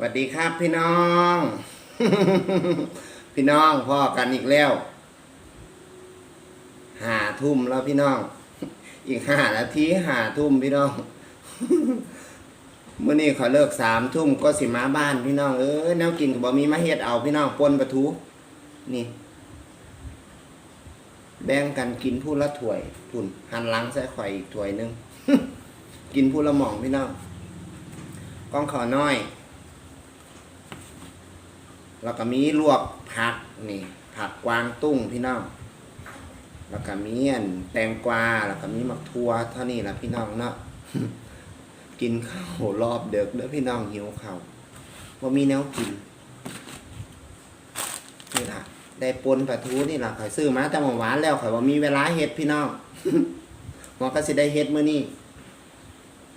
สวัสดีครับพี่น้อง พี่น้องพ่อกันอีกแล้วหาทุ่มแล้วพี่น้อง อีกห้านาทีหาทุ่มพี่น้องเมื่อนี้ขอเลิกสามทุ่มก็สิมาบ้านพี่น้องเออแนวกินกับบะมีมาเฮ็ดเอาพี่น้องปนปลาทูนี่ แบ่งกันกินผู้ละถ้วยพุ่นหันหลังใส่ข่อยอีกถ้วยหนึง กินผู้ละหม่องพี่น้องก้องขอน้อย แล้วก็มีลวกผักนี่ ผักกวางตุ้งพี่น้องแล้วก็มีอันแตงกวาแล้วก็มีมักทัวเท่านี้ละพี่น้องเนาะกินข้าวรอบเด็กเด้อพี่น้องหิวข้าวว่ามีแนวกินนี่ล่ะ ได้ปนปลาทูนี่ล่ะข่อยซื้อมาแต่เมื่อวานแล้วข่อยว่ามีเวลาเฮ็ดพี่น้องหมอก็สิได้เฮ็ดมื้อนี้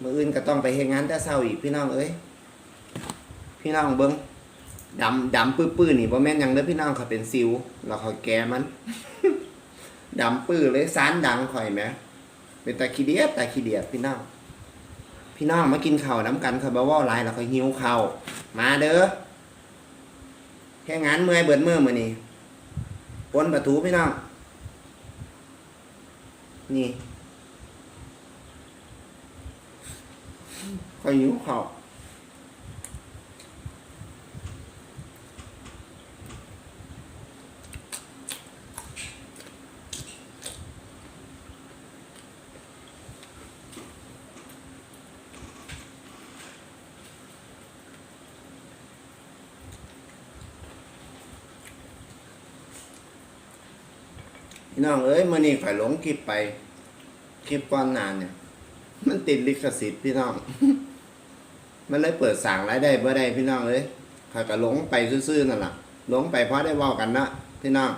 มื้ออื่นก็ต้องไปเฮ็ดงานแต่เช้าอีกพี่น้องเอ้ยพี่น้องเบิ่ง ดำดำปื้อๆนี่บ่แม่นยังเด้อพี่น้องเขาเป็นซิวแล้วเขาแก้มัน ดำปื้อเลยสารดังข่อยแหมเป็นตาขี้เดียดตาขี้เดียดพี่น้องพี่น้องมากินข้าวน้ำกันเขาบว่าลายแล้วเขาหิวข้าวมาเด้อแค่งานเมื่อยเบิดมือมือนี้ปนปลาทูพี่น้องนี่เขาหิวข้าว พี่น้องเอ้ยมื้อนี้ข่อยหลงคลิปไปคลิปก่อนนานเนี่ย มันติดลิขสิทธิ์พี่น้อง มันเลยเปิดสั่งรายได้บ่ได้พี่น้องเอ้ยข่อยก็หลงไปซื่อๆนั่นแหละหลงไปเพราะได้ว้ากันนะพี่น้อง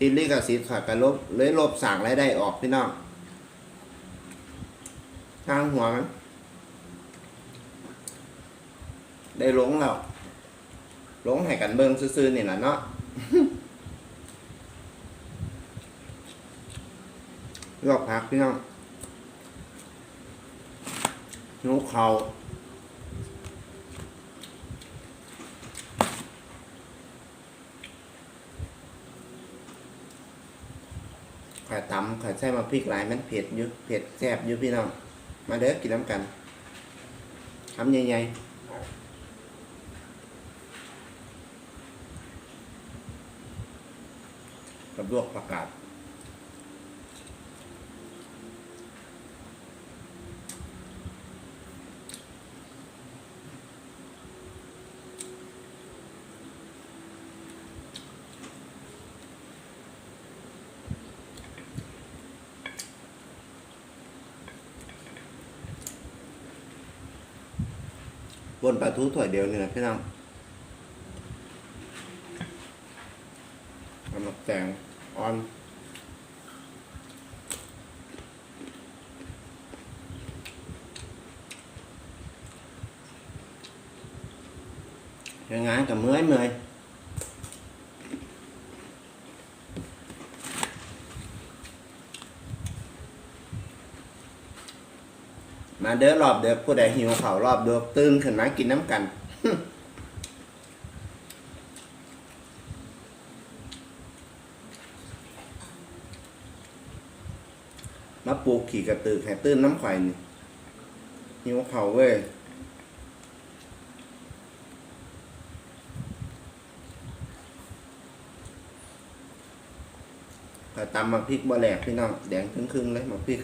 ติดลิขสิทธิ์ข่อยก็ลบเลยลบสั่งรายได้ออกพี่น้องทางหัวมันได้หลงแล้วหลงให้กันเบิ่งซื่อๆนี่แหละเนาะ ลวกผักพี่น้องนุกเขาข่อยตำข่อยใส่มาพริกหลายมันเผ็ดอยู่เผ็ดแซ่บอยู่พี่น้อง มาเด้อกินน้ำกันทำใหญ่ๆกับลวกผักกาด บนปลาทูถ้วยเดียวนี่นะพี่น้องกำลังแตงอ่อนยังไงกับเมื่อยเมื่อย มาเด้อรอบเด้อผู้ใดหิวข้ารอบเด้อตื่นขึ้นมากินน้ำกันมาปลูกขี่กระตือแห่ตื้นน้ำข่อยนี่หิวเขาเว้ยตำมาพริกบ่แหลกพี่น้องแดงครึ่งๆเลยมาพริก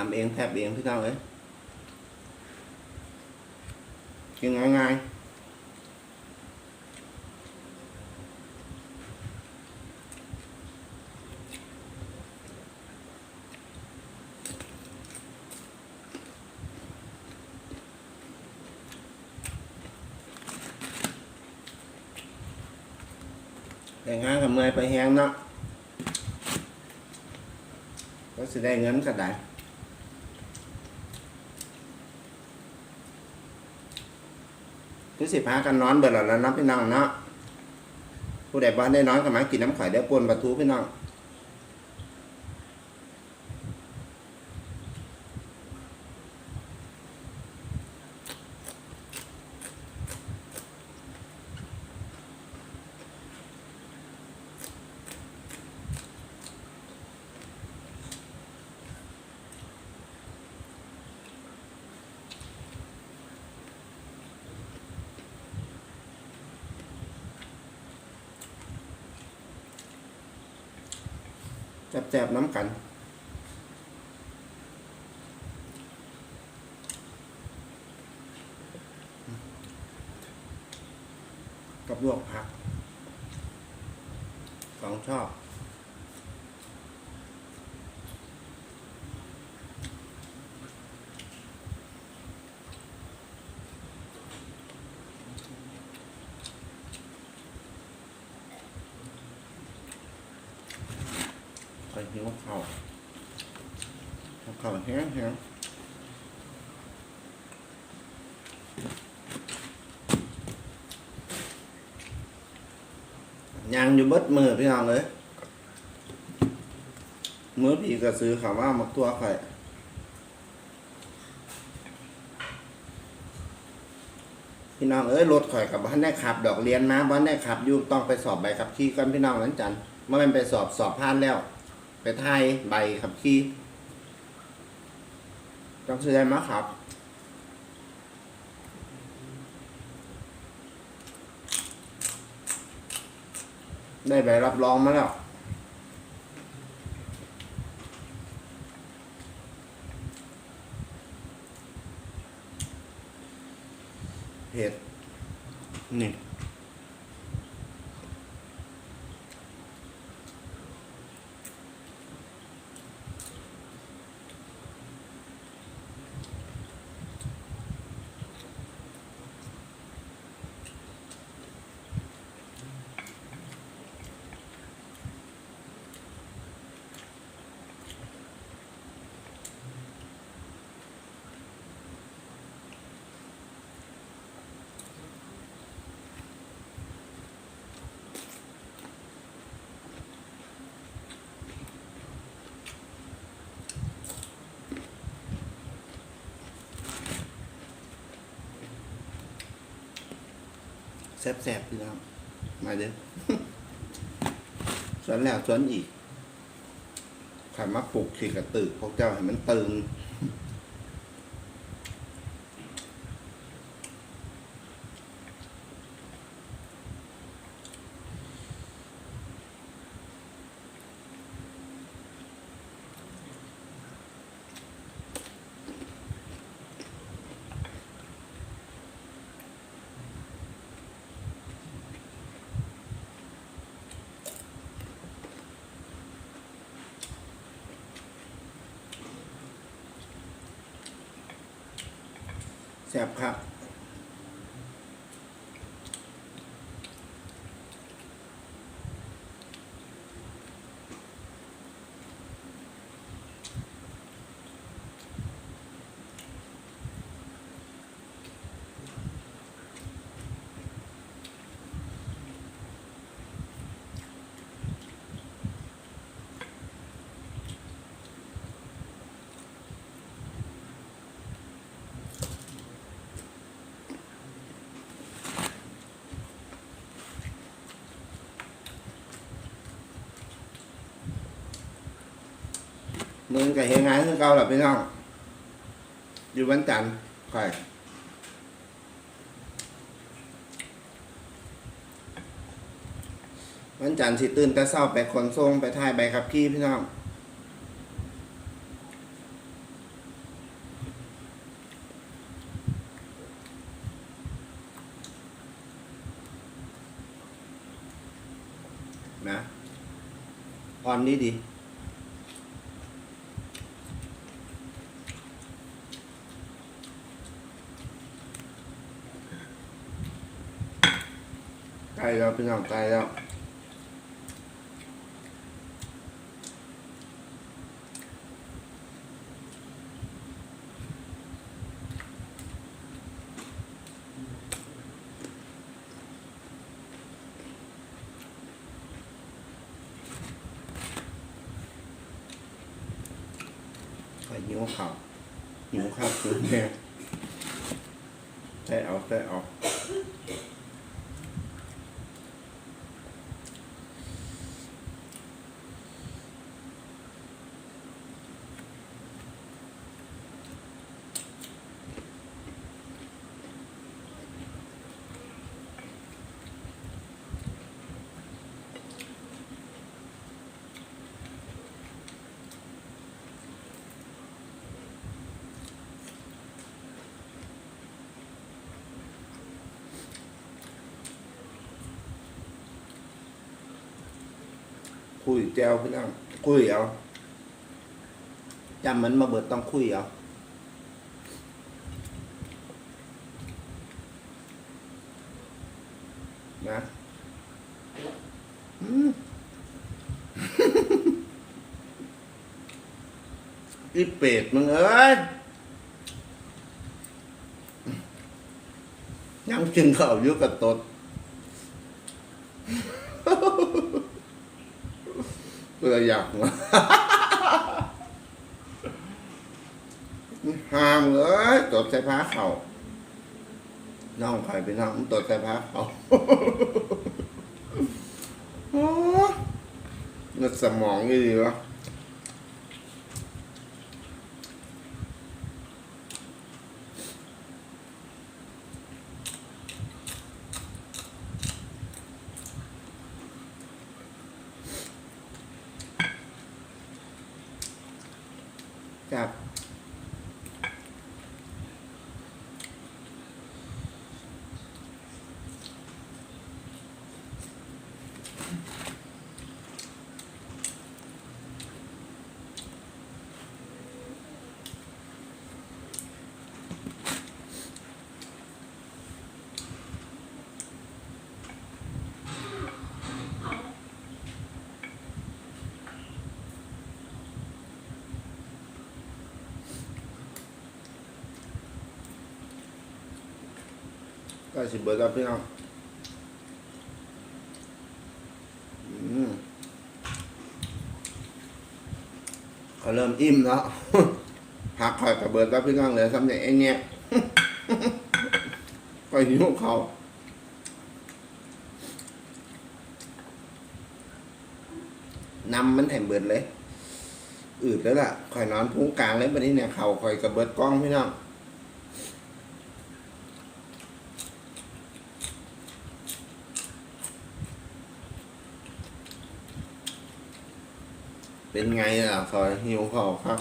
ทำเองแทบเองพี่น้องเอ้ยกินง่าย แต่งงานกับเมยไปแฮงเนาะก็สิได้เงินก็ได้ คือสิพากันนอนเบิดแล้วแล้วเนาะพี่น้องเนาะผู้ใดบ้านได้นอนกับหมากินน้ำข่อยเดี๋ยวปวนประทูพี่น้อง แจบๆน้ำกัน กับลวกผักสองชอบ ไปหิว ข้าวข้าวแห้งแห้งยังอยู่เบิดมือพี่น้องเลยมือพี่ก็ซื้อคำว่ามักตัวข่อยพี่น้องเอ้ยรถข่อยกับบ้านได้ขับ ดอกเรียนมาบ้านได้ขับยู่ต้องไปสอบใบขับขี่กันพี่น้องนั้นจันเมื่อมันไปสอบสอบผ่านแล้ว ไปไทยใบขับขี่ต้องซื้อได้มาครับได้ใบรับรองมาแล้ว เห็ดนี่ แซ่บๆพี่น้องมาเด้อสวนแล้วสวนอีกขันมาปลุกขี่กระตือพวกเจ้าให้มันตื่น แซ่บครับ มึงก็เฮงไงคือเก่าหละพี่น้องอยู่วันจันทร์ค่อยวันจันทร์สิตื่นแต่เช้าไปขนส่งไปถ่ายใบขับขี่พี่น้องนะอ่อนดีดี พี่น้องไกลแล้วหิวข้าวหิวข้าวคืนแม่ได้เอาได้เอา คุยแจวพี่น้องคุยเอาจำมันมาเบิดต้องคุยเอานะอีเป็ดมึงเอ้ยยังกินข้าวอยู่กับตด เพื่ออยากมาห้ามเลยตดใส่ผ้าเขาน้องใครไปน้องตดใส่ผ้าเขาเงดสมองดีวะ จั ก็สิเบิร์ดแล้วพี่น้องอืมเขาเริ่มอิ่มแล้วพักคอยกับเบิร์ดแล้วพี่น้องเลยสำเนียงไอ้เนี่ยไปหิวเขานำมันแถมเบิดเลย อืดแล้วล่ะคอยนอนพุงกลางเลยวันนี้เนี่ยเขาคอยกับเบิดกล้องพี่น้อง เป็นไงล่ะคอยหิวเขาครับ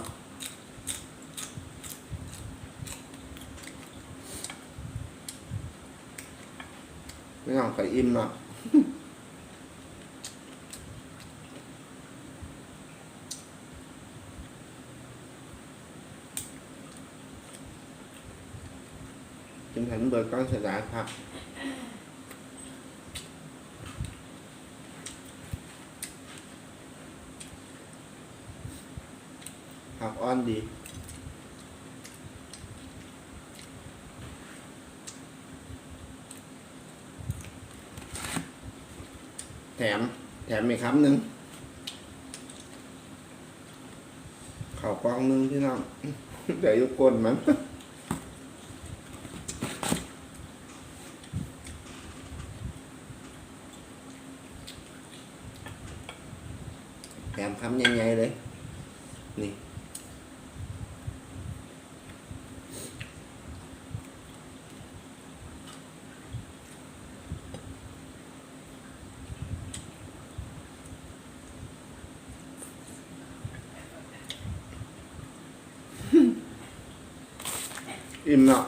ไม่ต้องไปอิ่มหรอก Chính Thánh bờ con sẽ giải thật Học on đi แถม แถมอีกคำหนึ่งข่าวกล้องนึงพี่น้องเดี๋ยวยุกลมัน แถมคำใหญ่ๆเลย นี่ อิ่มเนาะ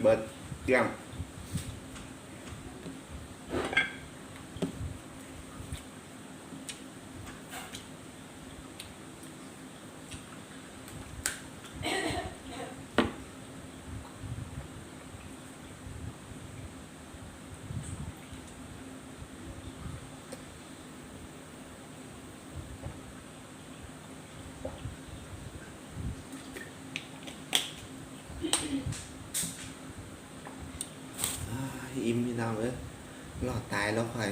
เบิดเกลี้ยง อ้ายอิ่มพี่น้องเอ้ยรอด ตายแล้วค่อย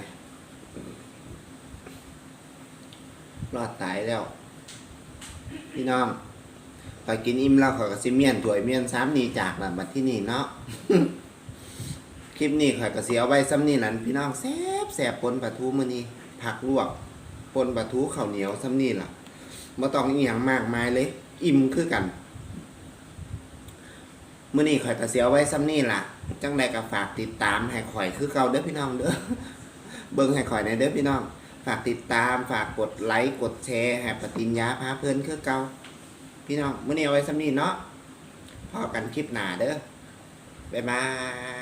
รอดตายแล้ว พี่น้องข่อยกินอิ่มแล้วข่อยก็สิเมียนถวยเมียนซ้ำนี่จากละบัดที่นี่เนาะคลิปนี้ข่อยก็สิเอาไว้ซ้ำนี่นั่นพี่น้องแซ่บแซ่บปนปลาทูมือนี้ผักลวกปนปลาทูข้าวเหนียวซ้ำนี่ล่ะบ่ต้องอีหยังมากมายเลย อิ่มคือกันมื้อนี้ข่อยก็สิเอาไว้ซ้ำนี่ล่ะ จังใดก็ฝากติดตามให้ข่อยคือเก่าเด้อพี่น้องเด้อเบิ่งให้ข่อยในเด้อพี่น้อง ฝากติดตามฝากกดไลค์กดแชร์ให้ปฏิญญาพาเพื่อนคือเก่าพี่น้องมื้อนี้เอาไว้ซ้ำนี้เนาะพอกันคลิปหน้าเด้อบ๊ายบาย